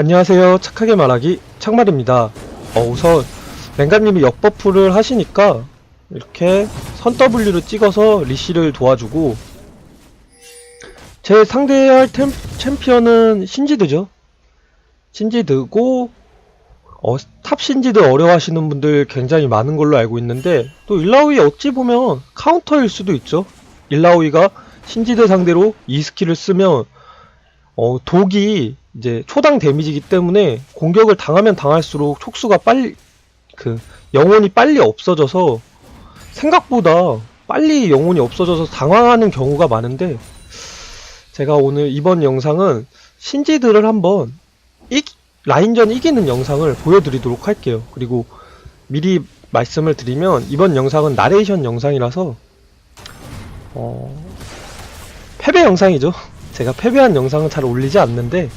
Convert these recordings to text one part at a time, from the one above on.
안녕하세요. 착하게 말하기 창말입니다. 어, 우선 랭가님이 역버프를 하시니까 이렇게 선 W를 찍어서 리시를 도와주고 제 상대할 템, 챔피언은 신지드죠. 신지드고 어, 탑 신지드 어려워하시는 분들 굉장히 많은 걸로 알고 있는데 또 일라오이 어찌 보면 카운터일 수도 있죠. 일라오이가 신지드 상대로 이 스킬을 쓰면 어, 독이 이제 초당 데미지이기 때문에 공격을 당하면 당할수록 촉수가 빨리 그 영혼이 빨리 없어져서 생각보다 빨리 영혼이 없어져서 당황하는 경우가 많은데 제가 오늘 이번 영상은 신지들을 한번 이, 라인전 이기는 영상을 보여드리도록 할게요. 그리고 미리 말씀을 드리면 이번 영상은 나레이션 영상이라서 어, 패배 영상이죠. 제가 패배한 영상은 잘 올리지 않는데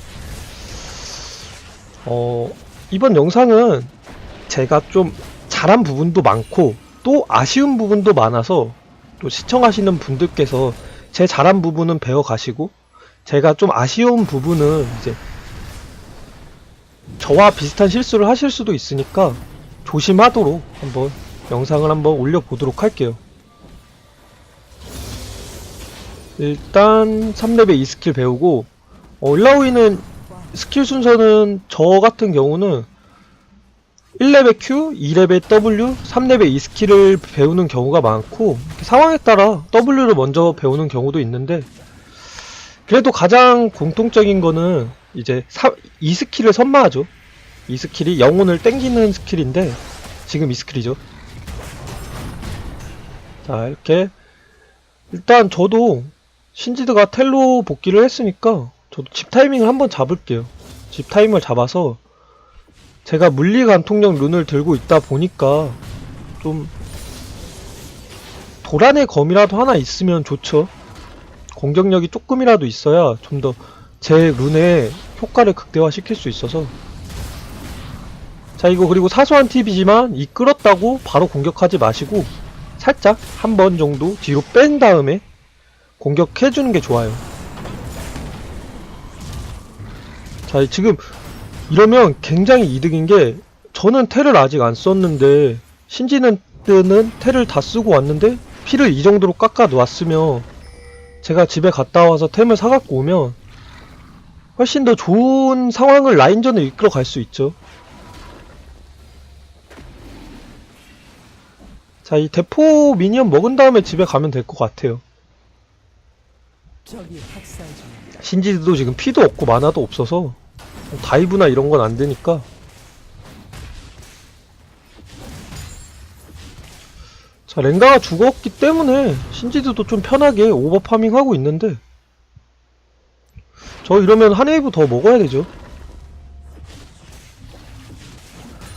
어, 이번 영상은 제가 좀 잘한 부분도 많고 또 아쉬운 부분도 많아서 또 시청하시는 분들께서 제 잘한 부분은 배워 가시고 제가 좀 아쉬운 부분은 이제 저와 비슷한 실수를 하실 수도 있으니까 조심하도록 한번 영상을 한번 올려보도록 할게요. 일단 3렙에 2스킬 배우고 어, 일라오이는 스킬 순서는 저 같은 경우는 1렙에 Q, 2렙에 W, 3렙에 2스킬을 배우는 경우가 많고 상황에 따라 W를 먼저 배우는 경우도 있는데 그래도 가장 공통적인 거는 이제 2스킬을 선마하죠. 2스킬이 영혼을 땡기는 스킬인데 지금 2스킬이죠. 자 이렇게. 일단 저도 신지드가 텔로 복귀를 했으니까 저도 집 타이밍을 한번 잡을게요. 집 타이밍을 잡아서 제가 물리 관통력 룬을 들고 있다 보니까 좀 도란의 검이라도 하나 있으면 좋죠. 공격력이 조금이라도 있어야 좀 더 제 룬의 효과를 극대화 시킬 수 있어서 자 이거 그리고 사소한 팁이지만 이 끌었다고 바로 공격하지 마시고 살짝 한 번 정도 뒤로 뺀 다음에 공격해주는 게 좋아요. 자, 지금 이러면 굉장히 이득인 게 저는 텔을 아직 안 썼는데 신지는 는 텔을 다 쓰고 왔는데 피를 이 정도로 깎아 놓았으면 제가 집에 갔다 와서 템을 사갖고 오면 훨씬 더 좋은 상황을 라인전을 이끌어 갈 수 있죠. 자, 이 대포 미니언 먹은 다음에 집에 가면 될 것 같아요. 신지도 지금 피도 없고 만화도 없어서 다이브나 이런 건 안 되니까. 자 랭가가 죽었기 때문에 신지드도 좀 편하게 오버 파밍 하고 있는데. 저 이러면 한 웨이브 더 먹어야 되죠.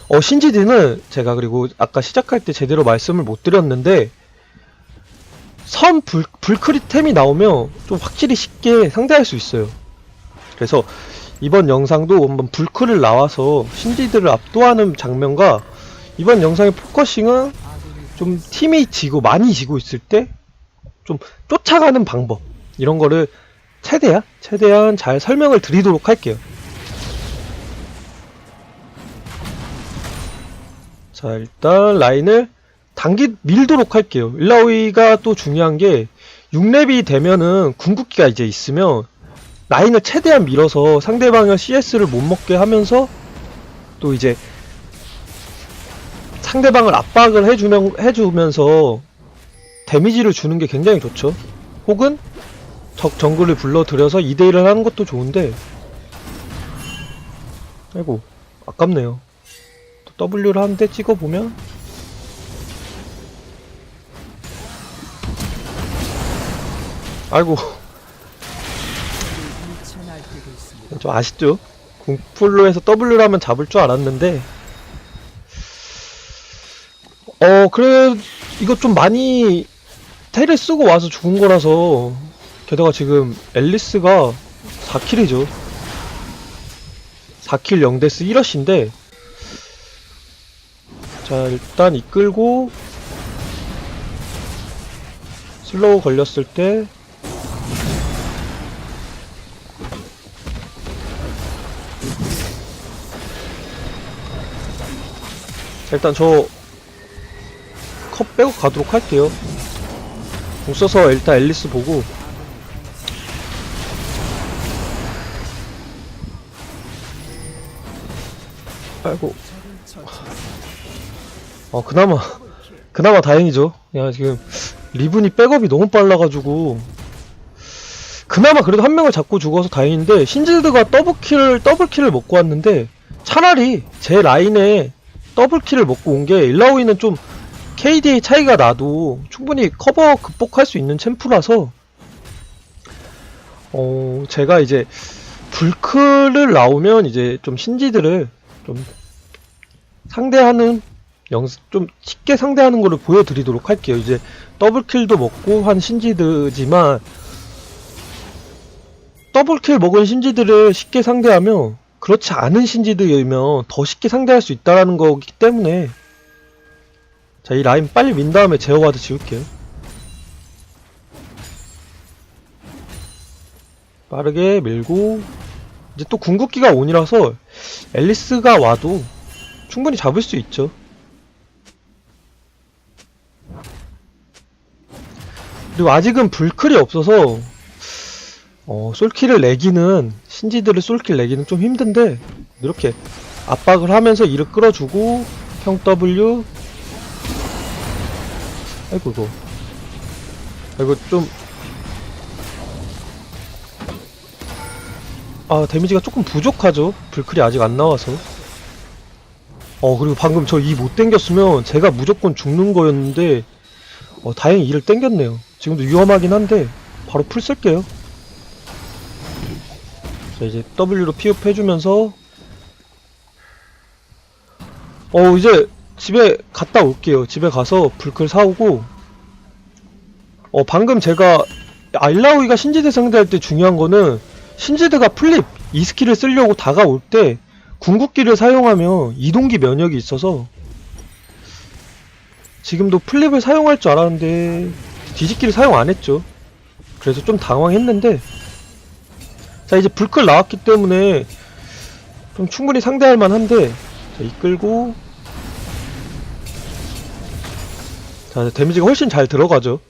어 신지드는 제가 그리고 아까 시작할 때 제대로 말씀을 못 드렸는데 선 불, 불크리템이 나오면 좀 확실히 쉽게 상대할 수 있어요. 그래서 이번 영상도 한번 불크를 나와서 신지들을 압도하는 장면과 이번 영상의 포커싱은 좀 팀이 지고 많이 지고 있을 때 좀 쫓아가는 방법 이런 거를 최대한 최대한 잘 설명을 드리도록 할게요. 자 일단 라인을 당기 밀도록 할게요. 일라오이가 또 중요한 게 6렙이 되면은 궁극기가 이제 있으면 라인을 최대한 밀어서 상대방의 CS를 못 먹게 하면서 또 이제 상대방을 압박을 해주면, 해주면서 데미지를 주는 게 굉장히 좋죠. 혹은 적 정글을 불러들여서 2대1을 하는 것도 좋은데 아이고 아깝네요. 또 W를 한대 찍어보면 아이고 좀 아쉽죠? 궁풀로 해서 W라면 잡을 줄 알았는데. 어 그래 이거 좀 많이 텔을 쓰고 와서 죽은 거라서 게다가 지금 앨리스가 4킬이죠. 4킬 0데스 1러시인데. 자 일단 이끌고 슬로우 걸렸을 때 자, 일단 저 컵 빼고 가도록 할게요. 공 써서 일단 앨리스 보고 아이고. 어 그나마 그나마 다행이죠. 야 지금 리븐이 백업이 너무 빨라가지고 그나마 그래도 한 명을 잡고 죽어서 다행인데 신지드가 더블킬 더블킬을 먹고 왔는데 차라리 제 라인에 더블킬을 먹고 온 게 일라오이는 좀 KDA 차이가 나도 충분히 커버 극복할 수 있는 챔프라서 어 제가 이제 불클을 나오면 이제 좀 신지드를 좀 상대하는 영상 좀 쉽게 상대하는 거를 보여드리도록 할게요. 이제 더블킬도 먹고 한 신지드지만 더블킬 먹은 신지드를 쉽게 상대하면 그렇지 않은 신지드이면 더 쉽게 상대할 수 있다라는 거기 때문에 자 이 라인 빨리 민 다음에 제어와드 지울게요. 빠르게 밀고 이제 또 궁극기가 온이라서 앨리스가 와도 충분히 잡을 수 있죠. 그리고 아직은 불클이 없어서 어, 솔킬을 내기는 신지들을 솔킬 내기는 좀 힘든데 이렇게 압박을 하면서 이를 끌어주고 평 W 아이고 이거 아이고 좀 아, 데미지가 조금 부족하죠. 불클이 아직 안 나와서. 어, 그리고 방금 저 이 못 땡겼으면 제가 무조건 죽는 거였는데, 어, 다행히 이를 땡겼네요. 지금도 위험하긴 한데, 바로 풀 쓸게요. 자, 이제 W로 피업 해주면서, 어, 이제 집에 갔다 올게요. 집에 가서 불클 사오고, 어, 방금 제가, 알라우이가 신지대 상대할 때 중요한 거는, 신지드가 플립 이 스킬을 쓰려고 다가올 때 궁극기를 사용하면 이동기 면역이 있어서 지금도 플립을 사용할 줄 알았는데 뒤집기를 사용 안 했죠. 그래서 좀 당황했는데 자 이제 불클 나왔기 때문에 좀 충분히 상대할 만한데 자 이끌고 자 데미지가 훨씬 잘 들어가죠.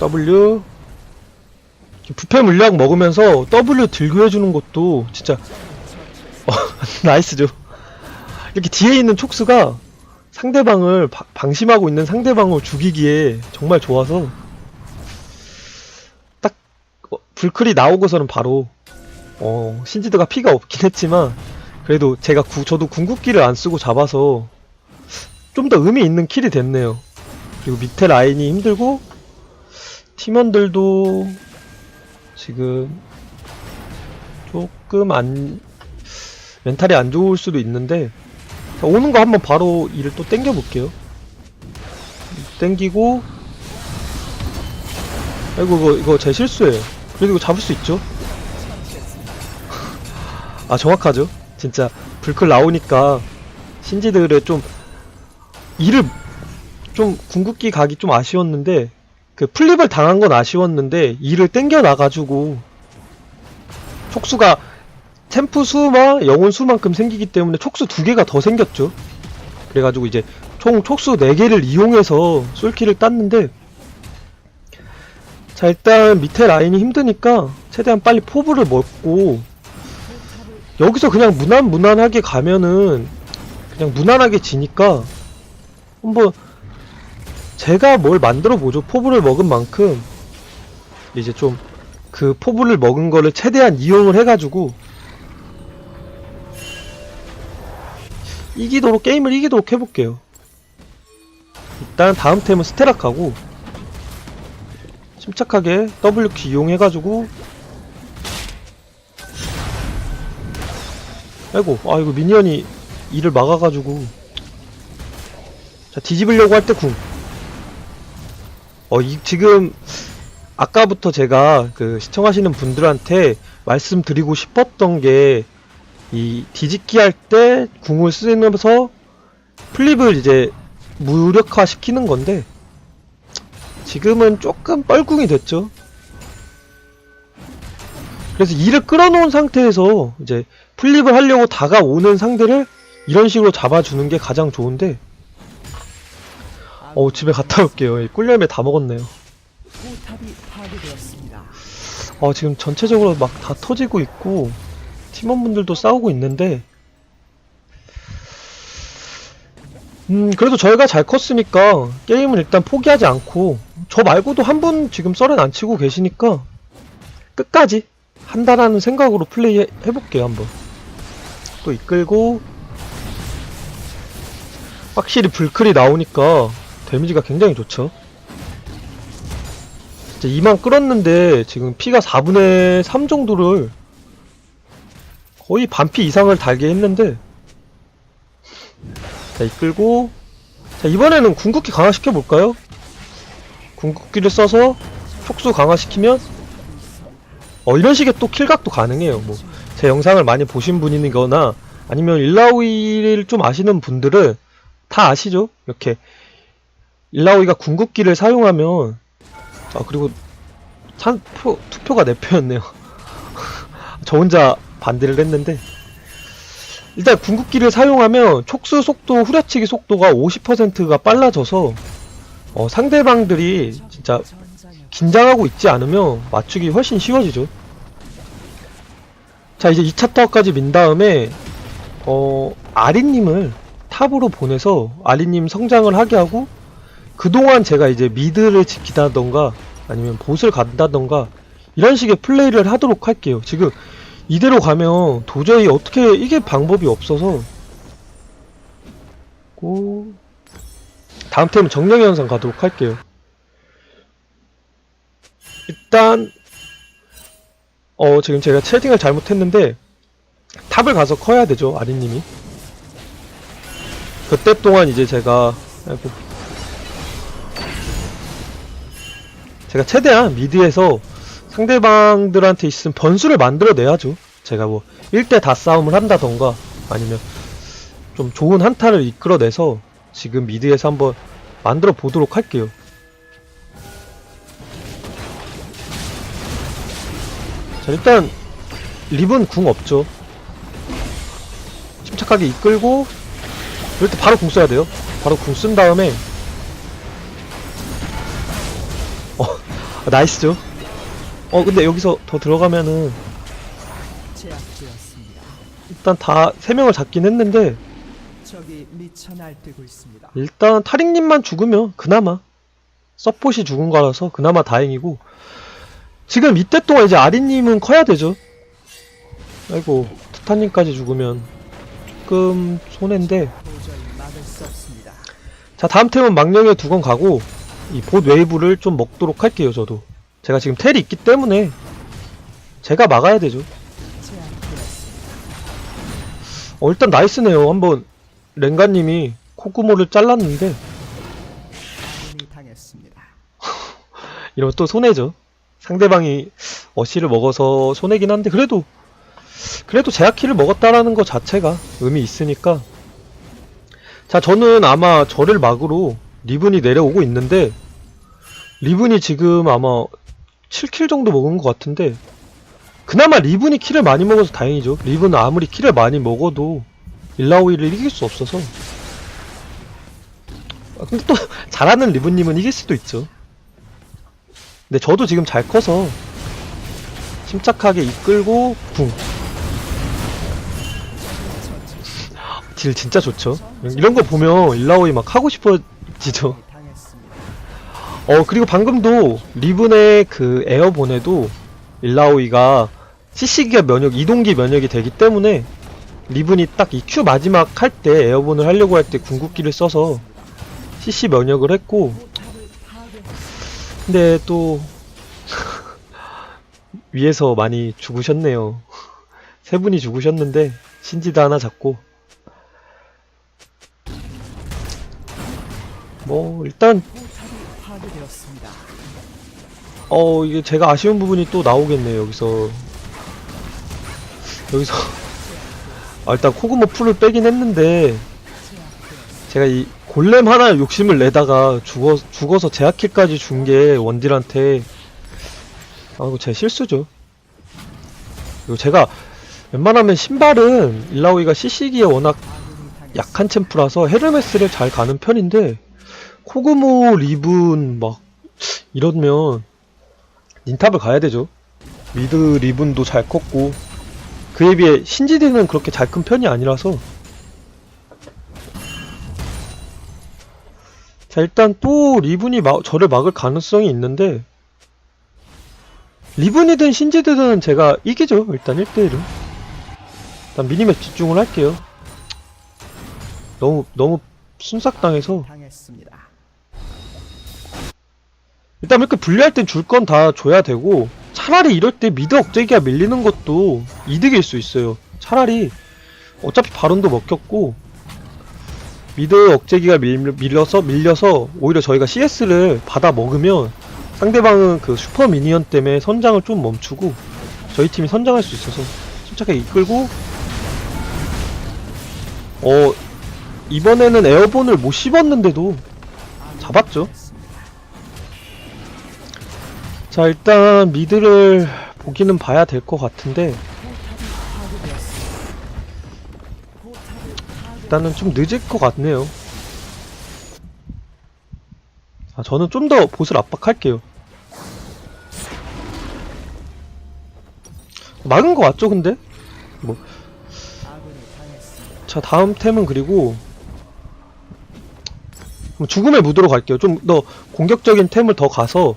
W 부패 물약 먹으면서 W 들고 해주는 것도 진짜 어, 나이스죠. 이렇게 뒤에 있는 촉수가 상대방을 바- 방심하고 있는 상대방을 죽이기에 정말 좋아서 딱 어, 불클이 나오고서는 바로 어, 신지드가 피가 없긴 했지만 그래도 제가 구, 저도 궁극기를 안 쓰고 잡아서 좀 더 의미 있는 킬이 됐네요. 그리고 밑에 라인이 힘들고 팀원들도 지금 조금 안 멘탈이 안 좋을 수도 있는데 자, 오는 거 한번 바로 이를 또 땡겨 볼게요. 땡기고 아이고 이거 이거 제 실수예요. 그래도 이거 잡을 수 있죠? 아 정확하죠? 진짜 불클 나오니까 신지들의 좀 이를 좀 궁극기 가기 좀 아쉬웠는데 그 플립을 당한 건 아쉬웠는데 이를 땡겨 나가지고 촉수가 템프 수와 영혼 수만큼 생기기 때문에 촉수 두 개가 더 생겼죠. 그래가지고 이제 총 촉수 네 개를 이용해서 솔키를 땄는데 자 일단 밑에 라인이 힘드니까 최대한 빨리 포브를 먹고 여기서 그냥 무난 무난하게 가면은 그냥 무난하게 지니까 한번 제가 뭘 만들어 보죠. 포부를 먹은 만큼 이제 좀 그 포부를 먹은 거를 최대한 이용을 해가지고 이기도록 게임을 이기도록 해볼게요. 일단 다음 템은 스테락 하고 침착하게 W키 이용해가지고. 아이고 아이고 미니언이 이를 막아가지고. 자 뒤집으려고 할 때 궁. 어, 이, 지금, 아까부터 제가 그 시청하시는 분들한테 말씀드리고 싶었던 게, 이 뒤집기 할 때 궁을 쓰면서 플립을 이제 무력화 시키는 건데, 지금은 조금 뻘궁이 됐죠. 그래서 이를 끌어놓은 상태에서 이제 플립을 하려고 다가오는 상대를 이런 식으로 잡아주는 게 가장 좋은데 어 집에 갔다 올게요 이 꿀열매 다 먹었네요. 어 지금 전체적으로 막 다 터지고 있고 팀원분들도 싸우고 있는데 음 그래도 저희가 잘 컸으니까 게임은 일단 포기하지 않고 저 말고도 한 분 지금 썰은 안 치고 계시니까 끝까지 한다라는 생각으로 플레이 해- 해볼게요 한번. 또 이끌고 확실히 불클이 나오니까 데미지가 굉장히 좋죠. 진짜 2만 끌었는데 지금 피가 4분의 3 정도를 거의 반피 이상을 달게 했는데 자 이끌고 자 이번에는 궁극기 강화시켜 볼까요? 궁극기를 써서 촉수 강화시키면 어 이런 식의 또 킬각도 가능해요 뭐 제 영상을 많이 보신 분이거나 아니면 일라오이를 좀 아시는 분들은 다 아시죠? 이렇게 일라오이가 궁극기를 사용하면 아 그리고 참 표, 투표가 내 표였네요. 저 혼자 반대를 했는데 일단 궁극기를 사용하면 촉수 속도, 후려치기 속도가 50%가 빨라져서 어, 상대방들이 진짜 긴장하고 있지 않으면 맞추기 훨씬 쉬워지죠. 자 이제 2차 타워까지 민 다음에 어 아리님을 탑으로 보내서 아리님 성장을 하게 하고 그동안 제가 이제 미드를 지키다던가 아니면 보스를 간다던가 이런 식의 플레이를 하도록 할게요. 지금 이대로 가면 도저히 어떻게 이게 방법이 없어서. 고. 다음 템은 정령의 현상 가도록 할게요. 일단 어 지금 제가 채팅을 잘못했는데 탑을 가서 커야 되죠 아리님이. 그때 동안 이제 제가 아이고. 제가 최대한 미드에서 상대방들한테 있으면 변수를 만들어 내야죠. 제가 뭐 1대 다 싸움을 한다던가 아니면 좀 좋은 한타를 이끌어내서 지금 미드에서 한번 만들어 보도록 할게요. 자 일단 립은 궁 없죠. 침착하게 이끌고 이럴 때 바로 궁 써야 돼요. 바로 궁 쓴 다음에 어 나이스죠 어 근데 여기서 더 들어가면은 제압되었습니다. 일단 다 세 명을 잡긴 했는데 적이 미쳐 날뛰고 있습니다. 일단 타릭님만 죽으면 그나마 서폿이 죽은 거라서 그나마 다행이고 지금 이때 동안 이제 아리님은 커야 되죠 아이고 트타님까지 죽으면 조금 손해인데 도저히 막을 수 없습니다. 자 다음 템은 망령의 두건 가고 이 봇 웨이브를 좀 먹도록 할게요 저도 제가 지금 텔이 있기 때문에 제가 막아야 되죠. 어 일단 나이스네요 한번 랭가님이 콧구멍을 잘랐는데. 이러면 또 손해죠 상대방이 어시를 먹어서 손해긴 한데 그래도 그래도 제아키를 먹었다라는 것 자체가 의미 있으니까 자 저는 아마 저를 막으로 리븐이 내려오고 있는데 리븐이 지금 아마 7킬 정도 먹은 것 같은데 그나마 리븐이 킬을 많이 먹어서 다행이죠 리븐은 아무리 킬을 많이 먹어도 일라오이를 이길 수 없어서 아, 근데 또 잘하는 리븐님은 이길 수도 있죠 근데 저도 지금 잘 커서 침착하게 이끌고 붕. 딜 진짜 좋죠. 이런 거 보면 일라오이 막 하고 싶어지죠. 어 그리고 방금도 리븐의 그 에어본에도 일라오이가 CC기가 면역, 이동기 면역이 되기 때문에 리븐이 딱 이 Q 마지막 할 때 에어본을 하려고 할 때 궁극기를 써서 CC 면역을 했고. 근데 또 위에서 많이 죽으셨네요. 세 분이 죽으셨는데 신지도 하나 잡고 뭐 일단 포탑이 파괴되었습니다. 어 이게 제가 아쉬운 부분이 또 나오겠네요 여기서 여기서 아, 일단 코그모 풀을 빼긴 했는데. 제가 이 골렘 하나 욕심을 내다가 죽어, 죽어서 제아킬까지 준 게 원딜한테 아 이거 제 실수죠 그리고 제가 웬만하면 신발은 일라오이가 CC기에 워낙 약한 챔프라서 헤르메스를 잘 가는 편인데 코그모 리븐 막 이러면 닌탑을 가야 되죠. 미드 리븐도 잘 컸고 그에 비해 신지드는 그렇게 잘 큰 편이 아니라서. 자 일단 또 리븐이 막- 저를 막을 가능성이 있는데 리븐이든 신지드든 제가 이기죠. 일단 1대1은. 일단 미니맵 집중을 할게요. 너무 너무 순삭당해서. 당했습니다. 일단 이렇게 분리할 땐 줄 건 다 줘야 되고 차라리 이럴 때 미드 억제기가 밀리는 것도 이득일 수 있어요. 차라리 어차피 바론도 먹혔고 미드 억제기가 밀, 밀려서 밀려서 오히려 저희가 CS를 받아 먹으면 상대방은 그 슈퍼 미니언 때문에 선장을 좀 멈추고 저희 팀이 선장할 수 있어서 침착하게 이끌고 어 이번에는 에어본을 못 씹었는데도 잡았죠 자 일단 미드를 보기는 봐야 될 것 같은데. 일단은 좀 늦을 것 같네요 아 저는 좀 더 보스를 압박할게요 막은 것 같죠 근데? 당했습니다. 자 다음 템은 그리고 죽음의 무도로 갈게요 좀 더 공격적인 템을 더 가서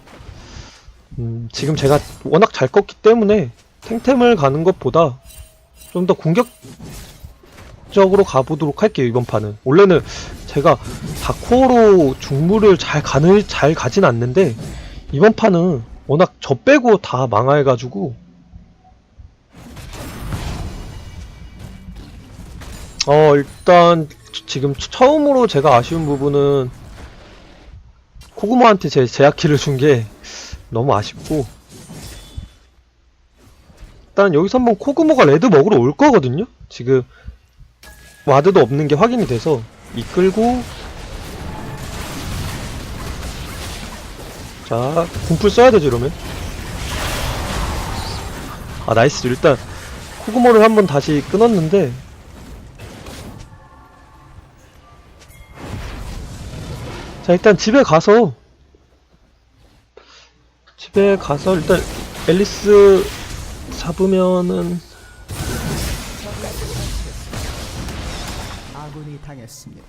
음, 지금 제가 워낙 잘 껐기 때문에 탱템을 가는 것보다 좀 더 공격적으로 가보도록 할게요 이번 판은. 원래는 제가 다코어로 중무를 잘 가는 잘 가진 않는데 이번 판은 워낙 저 빼고 다 망해가지고 어 일단 지금 처음으로 제가 아쉬운 부분은 코구모한테 제 제약키를 준게 너무 아쉽고. 일단 여기서 한번 코구모가 레드 먹으러 올 거거든요? 지금 와드도 없는 게 확인이 돼서 이끌고. 자 궁풀 써야 되죠 이러면? 아 나이스. 일단 코구모를 한번 다시 끊었는데. 자 일단 집에 가서 집에 가서 일단 앨리스 잡으면은 아군이 당했습니다.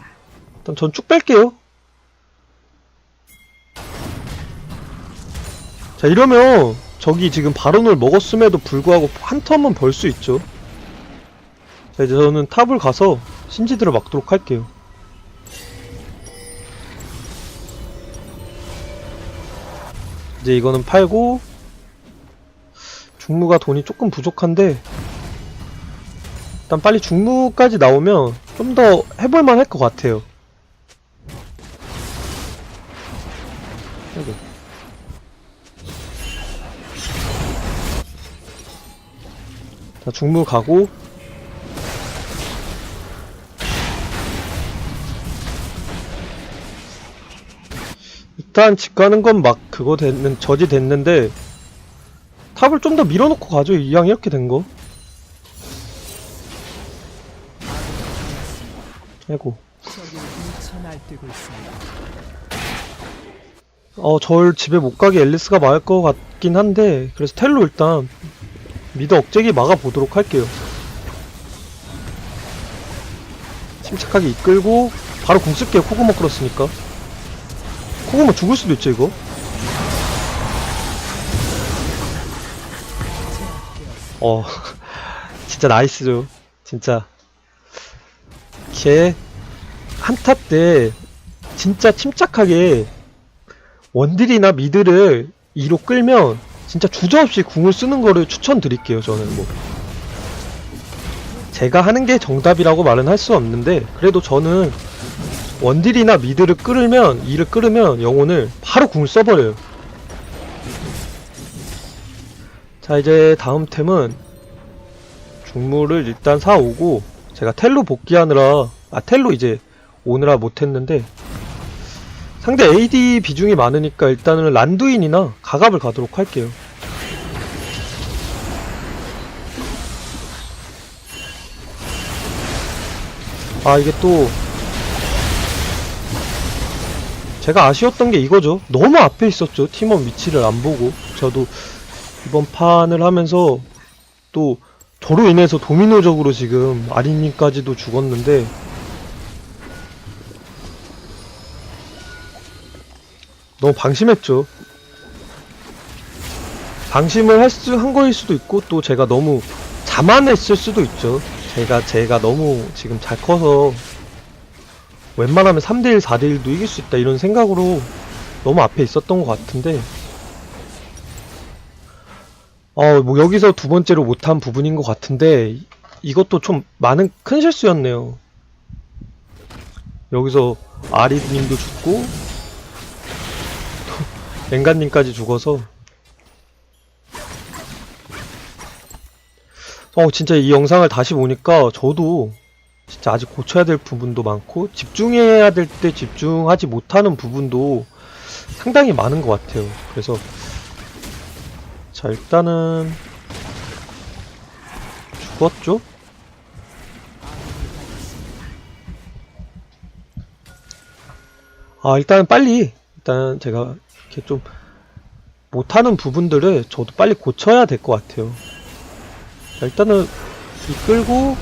일단 전 쭉 뺄게요. 자 이러면 저기 지금 바론을 먹었음에도 불구하고 한 턴은 벌 수 있죠. 자 이제 저는 탑을 가서 신지들을 막도록 할게요 이제 이거는 팔고 중무가 돈이 조금 부족한데 일단 빨리 중무까지 나오면 좀 더 해볼만 할 것 같아요 아이고. 자 중무 가고 일단 집 가는 건 막 그거 됐는 저지 됐는데 탑을 좀 더 밀어놓고 가죠 이왕 이렇게 된 거. 아이고. 어, 절 집에 못 가게 앨리스가 막을 것 같긴 한데, 그래서 텔로 일단 미드 억제기 막아보도록 할게요. 침착하게 이끌고, 바로 공 쓸게요. 코고모 끌었으니까. 코고모 죽을 수도 있죠, 이거? 어, 진짜 나이스죠. 진짜. 걔, 한타 때, 진짜 침착하게 원딜이나 미드를 2로 끌면 진짜 주저없이 궁을 쓰는 거를 추천드릴게요 저는 뭐 제가 하는 게 정답이라고 말은 할 수 없는데 그래도 저는 원딜이나 미드를 끌면 2를 끌으면 영혼을 바로 궁을 써버려요 자 이제 다음 템은 중무를 일단 사오고 제가 텔로 복귀하느라 아 텔로 이제 오느라 못했는데 상대 AD 비중이 많으니까 일단은 란두인이나 가갑을 가도록 할게요. 아 이게 또 제가 아쉬웠던 게 이거죠. 너무 앞에 있었죠. 팀원 위치를 안 보고 저도 이번 판을 하면서 또 저로 인해서 도미노적으로 지금 아린님까지도 죽었는데 너무 방심했죠. 방심을 할 수, 한 거일 수도 있고 또 제가 너무 자만했을 수도 있죠. 제가 제가 너무 지금 잘 커서 웬만하면 3대1, 4대1도 이길 수 있다 이런 생각으로 너무 앞에 있었던 것 같은데 어, 뭐 여기서 두 번째로 못한 부분인 것 같은데 이- 이것도 좀 많은 큰 실수였네요. 여기서 아리님도 죽고 또 랭가님까지 죽어서 어 진짜 이 영상을 다시 보니까 저도 진짜 아직 고쳐야 될 부분도 많고 집중해야 될 때 집중하지 못하는 부분도 상당히 많은 것 같아요. 그래서 자 일단은 죽었죠? 아 일단 빨리 일단 제가 이렇게 좀 못하는 부분들을 저도 빨리 고쳐야 될 것 같아요. 자, 일단은 이끌고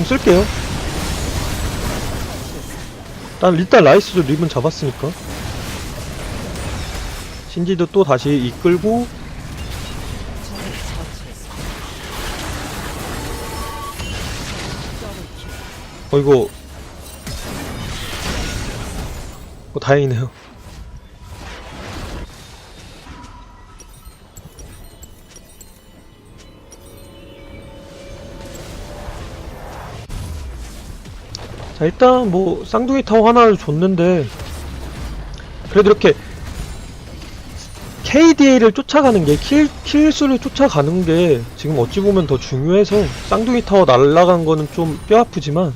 좀 쓸게요. 일단 일단 라이스도 립은 잡았으니까 신지도 또 다시 이끌고. 어 이거 어 다행이네요. 자 일단 뭐 쌍둥이 타워 하나를 줬는데 그래도 이렇게 KDA를 쫓아가는 게 킬, 킬수를 쫓아가는 게 지금 어찌 보면 더 중요해서 쌍둥이 타워 날라간 거는 좀 뼈아프지만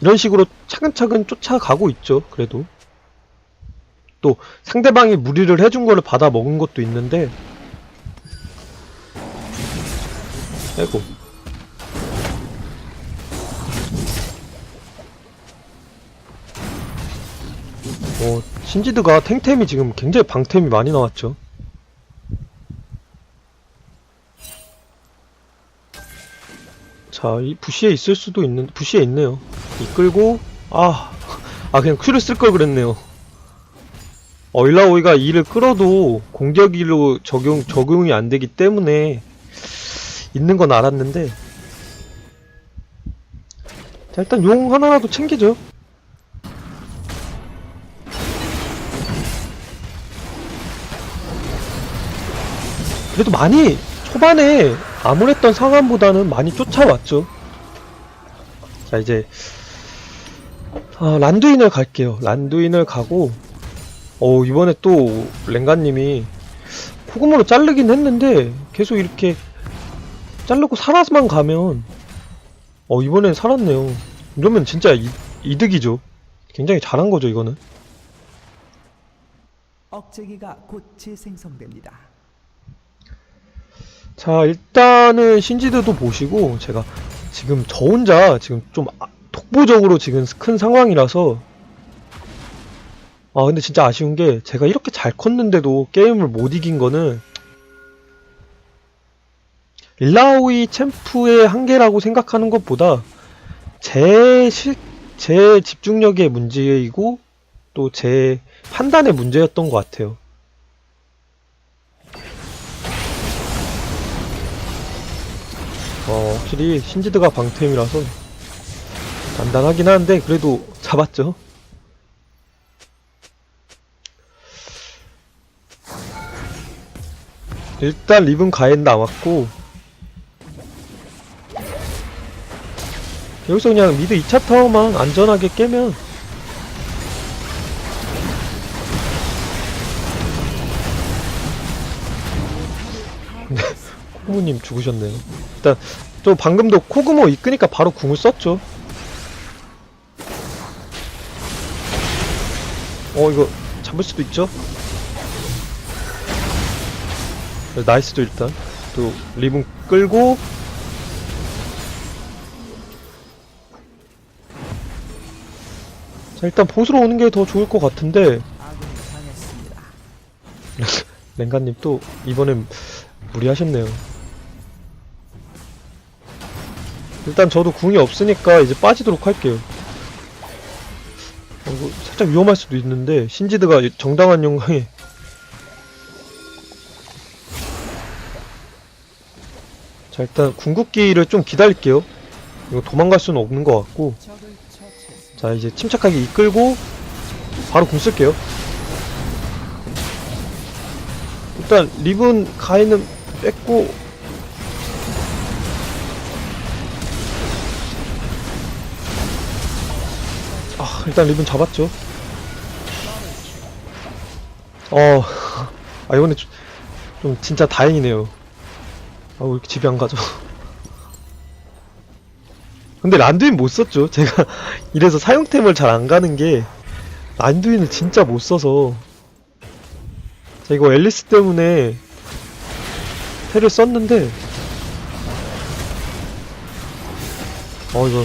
이런 식으로 차근차근 쫓아가고 있죠 그래도. 또 상대방이 무리를 해준 거를 받아 먹은 것도 있는데 아이고 어, 신지드가 탱템이 지금 굉장히 방템이 많이 나왔죠. 자, 이 부시에 있을 수도 있는, 부시에 있네요. 이끌고, 아, 아, 그냥 큐를 쓸 걸 그랬네요. 어, 일라오이가 이를 끌어도 공격이로 적용, 적용이 안 되기 때문에 있는 건 알았는데. 자, 일단 용 하나라도 챙기죠. 그래도 많이 초반에 암울했던 상황보다는 많이 쫓아왔죠. 자 이제 아, 란두인을 갈게요. 란두인을 가고 어 이번에 또 랭가님이 코그모로 자르긴 했는데 계속 이렇게 자르고 살아서만 가면 어 이번엔 살았네요. 이러면 진짜 이, 이득이죠. 굉장히 잘한 거죠 이거는. 억제기가 곧 재생성됩니다. 자 일단은 신지드도 보시고 제가 지금 저 혼자 지금 좀 아- 독보적으로 지금 큰 상황이라서 아 근데 진짜 아쉬운 게 제가 이렇게 잘 컸는데도 게임을 못 이긴 거는 일라오이 챔프의 한계라고 생각하는 것보다 제, 실, 제 집중력의 문제이고 또 제 판단의 문제였던 것 같아요. 어, 확실히 신지드가 방템이라서 단단하긴 한데 그래도 잡았죠. 일단 립은 가엔 남았고 여기서 그냥 미드 2차 타워만 안전하게 깨면 호구님 죽으셨네요. 일단 또 방금도 코그모 이끄니까 바로 궁을 썼죠. 어 이거 잡을 수도 있죠? 네, 나이스도 일단 또 리본 끌고 자 일단 보스로 오는 게 더 좋을 것 같은데 랭가님 또 이번엔 무리하셨네요 일단 저도 궁이 없으니까 이제 빠지도록 할게요. 어, 이거 살짝 위험할 수도 있는데 신지드가 정당한 영광에 자 일단 궁극기를 좀 기다릴게요. 이거 도망갈 수는 없는 것 같고. 자 이제 침착하게 이끌고 바로 궁 쓸게요 일단 리븐 가인은 뺐고 일단 리븐 잡았죠. 어, 아 이번에 좀, 좀 진짜 다행이네요. 아 왜 이렇게 집에 안 가죠? 근데 란두인 못 썼죠. 제가 이래서 사용템을 잘 안 가는 게 란두인을 진짜 못 써서. 자 이거 앨리스 때문에 패를 썼는데. 어 이거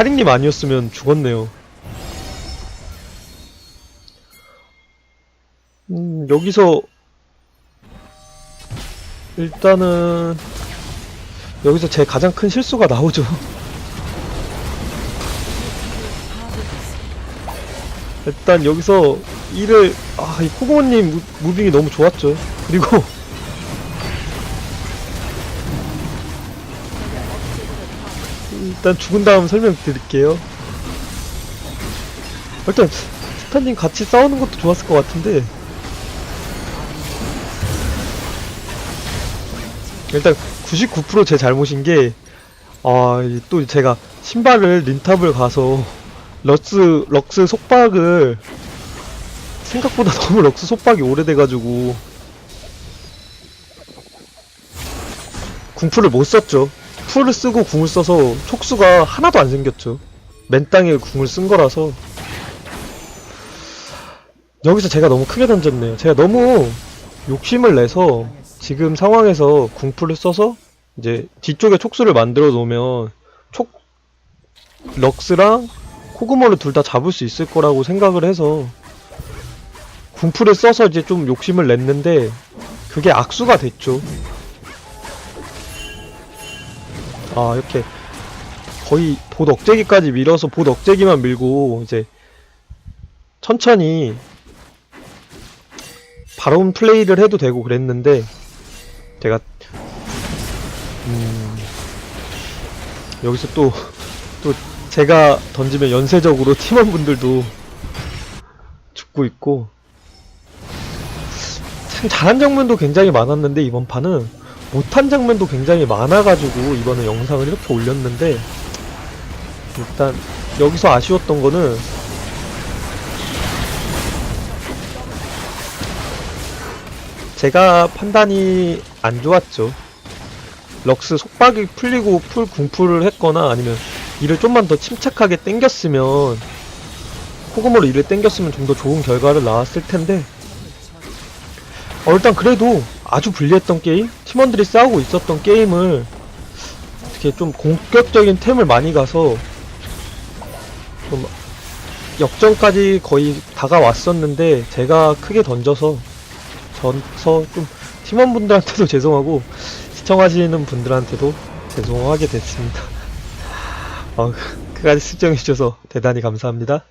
타릭님 아니었으면 죽었네요. 음 여기서 일단은 여기서 제 가장 큰 실수가 나오죠. 일단 여기서 일을 아, 이 코고모님 무- 무빙이 너무 좋았죠. 그리고 일단 죽은 다음 설명드릴게요. 일단 스타님 같이 싸우는 것도 좋았을 것 같은데 일단 99%제 잘못인 게, 아, 이또 제가 신발을 린탑을 가서 럭스, 럭스 속박을 생각보다 너무 럭스 속박이 오래돼가지고 궁풀을 못 썼죠. 풀을 쓰고 궁을 써서 촉수가 하나도 안 생겼죠. 맨 땅에 궁을 쓴 거라서 여기서 제가 너무 크게 던졌네요. 제가 너무 욕심을 내서 지금 상황에서 궁풀을 써서 이제 뒤쪽에 촉수를 만들어 놓으면 촉 럭스랑 코그모를 둘 다 잡을 수 있을 거라고 생각을 해서 궁풀을 써서 이제 좀 욕심을 냈는데 그게 악수가 됐죠. 아 이렇게 거의 봇 억제기까지 밀어서 봇 억제기만 밀고 이제 천천히 바론 플레이를 해도 되고 그랬는데 제가 음 여기서 또또 제가 던지면 연쇄적으로 팀원분들도 죽고 있고. 참 잘한 장면도 굉장히 많았는데 이번 판은 못한 장면도 굉장히 많아가지고 이번에 영상을 이렇게 올렸는데 일단 여기서 아쉬웠던 거는 제가 판단이 안 좋았죠. 럭스 속박이 풀리고 풀 궁풀을 했거나 아니면 이를 좀만 더 침착하게 땡겼으면 코그모로 이를 땡겼으면 좀 더 좋은 결과를 나왔을 텐데 어, 일단 그래도 아주 불리했던 게임 팀원들이 싸우고 있었던 게임을 어떻게 좀 공격적인 템을 많이 가서 좀 역전까지 거의 다가왔었는데 제가 크게 던져서 져서 좀 팀원분들한테도 죄송하고 시청하시는 분들한테도 죄송하게 됐습니다. 어, 끝까지 시청해주셔서 대단히 감사합니다.